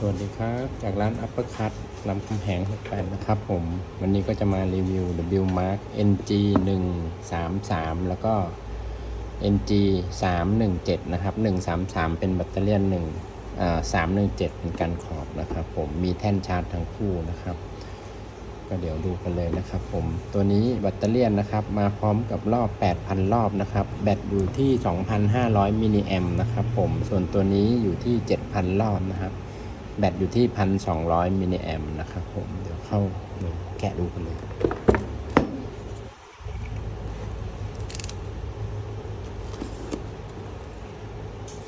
สวัสดีครับ จากร้านอัปเปอร์คัตลำคำแหง 68 นะครับผม วันนี้ก็จะมารีวิว W Mark NG 133 แล้วก็ NG 317 นะครับ 133 เป็นแบตเตอรี่ยน1อ่า317 เป็นกันขอบนะครับผมมีแท่นชาร์จทั้งคู่นะครับ ก็เดี๋ยวดูกันเลยนะครับผม ตัวนี้แบตเตอรี่นนะครับ มาพร้อมกับรอบ 8,000 รอบนะครับ แบตอยู่ที่ 2,500 มิลลิแอมนะครับผม ส่วนตัวนี้อยู่ที่ 7,000 รอบนะครับ แบตอยู่ที่ 1,200มิลลิแอมนะครับผม เดี๋ยวเข้าดูแกะดูกันเลย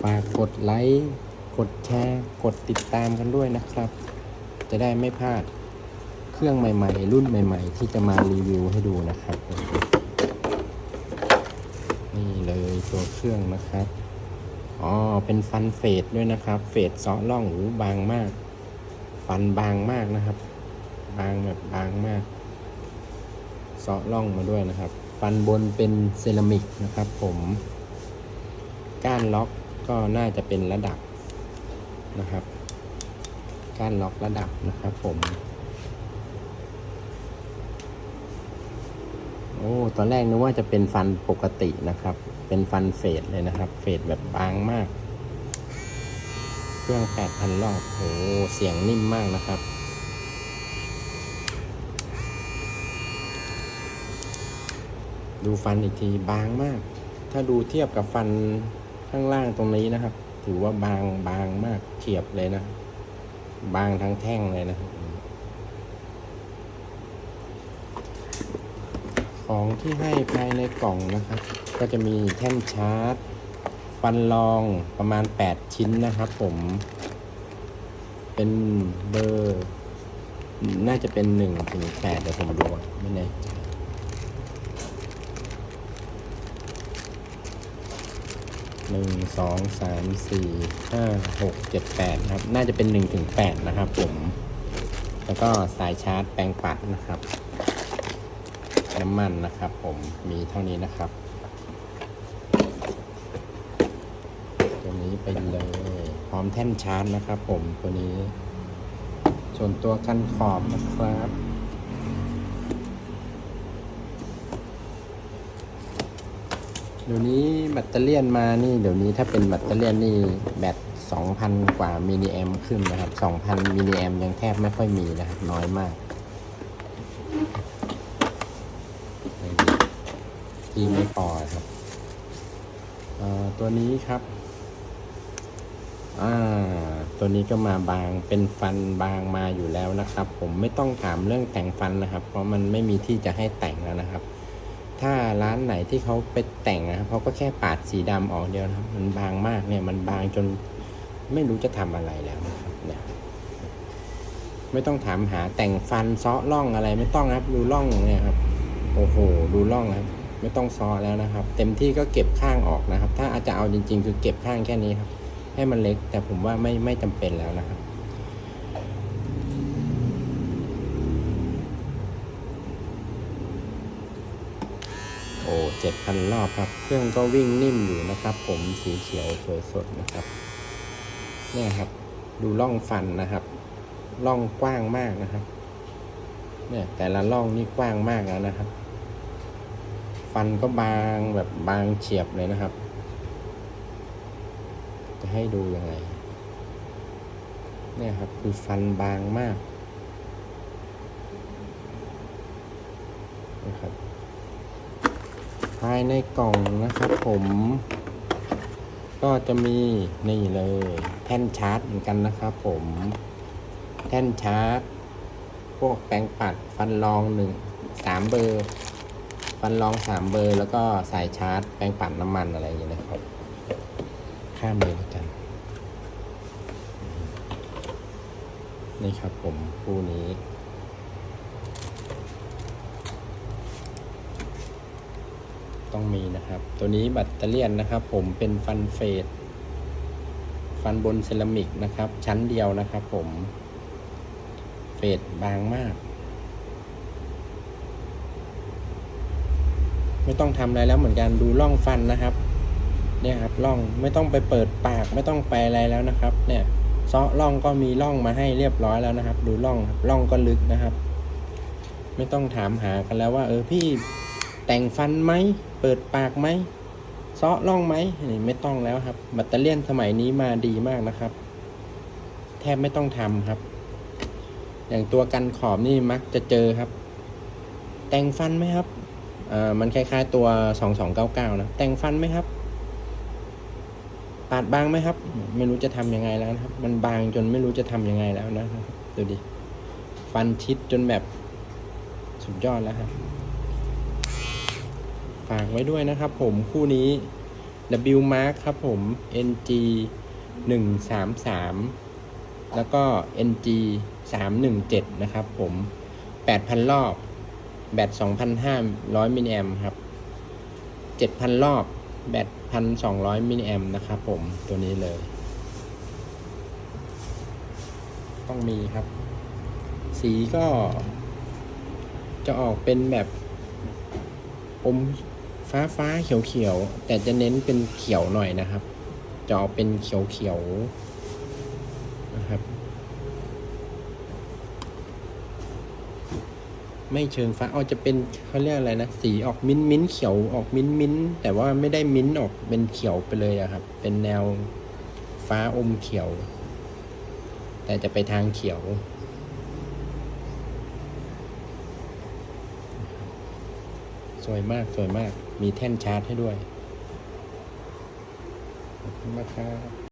ฝากกดไลค์ กดแชร์ กดติดตามกันด้วยนะครับ จะได้ไม่พลาดเครื่องใหม่ ๆ รุ่นใหม่ ๆ ที่จะมารีวิวให้ดูนะครับ นี่เลยตัวเครื่องนะครับ อ๋อ เป็นฟันเฟดด้วยนะครับ เฟดเซาะล่องหูบางมาก ฟันบางมากนะครับ บางแบบบางมากเซาะล่องมาด้วยนะครับ ฟันบนเป็นเซรามิกนะครับ ผม ก้านล็อกก็น่าจะเป็นระดับนะครับ ก้านล็อกระดับนะครับผม โอ้ ตอนแรกนึกว่าจะเป็นฟันปกตินะครับ เป็นฟันเฟดเลยนะครับ เฟดแบบบางมาก เครื่อง 8,000รอบโอ้เสียงนิ่มมากนะครับดูฟันอีกทีบางมาก ถ้าดูเทียบกับฟันข้างล่างตรงนี้นะครับ ถือว่าบางบางมากเฉียบเลยนะ บางทั้งแท่งเลยนะครับ ของที่ให้ภายในกล่องนะครับ ก็จะมีแท่นชาร์จ ฟันรองประมาณ 8 ชิ้นนะครับผม เป็นเบอร์ น่าจะเป็น1ถึง8เดี๋ยวผมดูไม่แน่หนึ่งสองสามสี่ห้าหกเจ็ดแปดครับ น่าจะเป็นหนึ่งถึงแปดนะครับผม แล้วก็สายชาร์จแปลงปัดนะครับ น้ำมันนะครับผมมีเท่านี้นะครับ ตัวนี้ไปเลยพร้อมแท่นชาร์จนะครับผมตัวนี้ส่วนตัวกันขอบนะครับเดี๋ยวนี้แบตเตอรี่มานี่เดี๋ยวนี้ถ้าเป็นแบตเตอรี่นนี่แบต2,000 กว่ามิลลิแอมขึ้นนะครับ2,000มิลลิแอมยังแทบไม่ค่อยมีนะครับน้อยมาก ที่ไม่พอครับตัวนี้ครับอ่าตัวนี้ก็มาบางเป็นฟันบางมาอยู่แล้วนะครับ ผมไม่ต้องถามเรื่องแต่งฟันนะครับ เพราะมันไม่มีที่จะให้แต่งแล้วนะครับ ถ้าร้านไหนที่เขาไปแต่งนะครับเขาก็แค่ปาดสีดำออกเดียวนะครับ มันบางมากเนี่ยมันบางจนไม่รู้จะทำอะไรแล้วนะครับเนี่ยไม่ต้องถามหาแต่งฟันเซาะร่องอะไรไม่ต้องครับดูร่องเนี่ยครับโอ้โหดูร่องครับ ไม่ต้องซอแล้วนะครับ เต็มที่ก็เก็บข้างออกนะครับ ถ้าอาจจะเอาจริง ๆ คือเก็บข้างแค่นี้ครับ ให้มันเล็กแต่ผมว่าไม่ไม่จำเป็นแล้วนะครับโอ้เจ็ดพันรอบครับ เครื่องก็วิ่งนิ่มอยู่นะครับ ผมสีเขียวสวยสดนะครับเนี่ยครับ ดูร่องฟันนะครับร่องกว้างมากนะครับ เนี่ยแต่ละร่องนี่กว้างมากแล้วนะครับ ฟันก็บางแบบบางเฉียบเลยนะครับ จะให้ดูยังไง เนี่ยครับคือฟันบางมากนะครับภายในกล่องนะครับผม ก็จะมีนี่เลย แท่นชาร์จเหมือนกันนะครับผม แท่นชาร์จ พวกแปรงปัดฟันรองหนึ่งสามเบอร์ ฟันรองสามเบอร์แล้วก็สายชาร์จแปรงปัดน้ำมันอะไรอย่างเงี้ยนะครับ ข้ามเลยละกัน นี่ครับผมคู่นี้ต้องมีนะครับ ตัวนี้แบัตเตอรี่นะครับผมเป็นฟันเฟดฟันบนเซรามิกนะครับ ชั้นเดียวนะครับผม เฟดบางมาก ไม่ต้องทำอะไรแล้วเหมือนกันดูร่องฟันนะครับ เนี่ยครับร่องไม่ต้องไปเปิดปากไม่ต้องไปอะไรแล้วนะครับ เนี่ยเซาะร่องก็มีร่องมาให้เรียบร้อยแล้วนะครับ ดูร่องครับร่องก็ลึกนะครับ ไม่ต้องถามหากันแล้วว่า เออพี่แต่งฟันไหมเปิดปากไหมเซาะร่องไหมนี่ไม่ต้องแล้วครับแบตเตอรี่ยนสมัยนี้มาดีมากนะครับ แทบไม่ต้องทำครับ อย่างตัวกันขอบนี่มักจะเจอครับ แต่งฟันไหมครับ อ่ามันคล้ายๆตัว 2299 นะ แต่งฟันไหมครับ ปาดบางไหมครับ ไม่รู้จะทำยังไงแล้วนะครับ มันบางจนไม่รู้จะทำยังไงแล้วนะครับดูดิ ฟันชิดจนแบบสุดยอดแล้วครับ ฝากไว้ด้วยนะครับผมคู่นี้ W Mark ครับผม NG 133 แล้วก็ NG 317 นะครับผม 8,000 รอบ แบต 2,500 มิลลิแอมครับ 7,000 รอบ แบต 1,200 มิลลิแอมนะครับผมตัวนี้เลย ต้องมีครับ สีก็ จะออกเป็นแบบอมฟ้าฟ้าเขียวเขียวๆแต่จะเน้นเป็นเขียวหน่อยนะครับ จะออกเป็นเขียวเขียวๆนะครับ ไม่เชิงฟ้าเอาจะเป็นเขาเรียกอะไรนะ สีออกมิ้นท์มิ้นท์เขียวออกมิ้นท์มิ้นท์แต่ว่าไม่ได้มิ้นท์ออกเป็นเขียวไปเลยอะครับ เป็นแนวฟ้าอมเขียว แต่จะไปทางเขียวสวยมากสวยมาก มีแท่นชาร์จให้ด้วย ขอบคุณมากครับ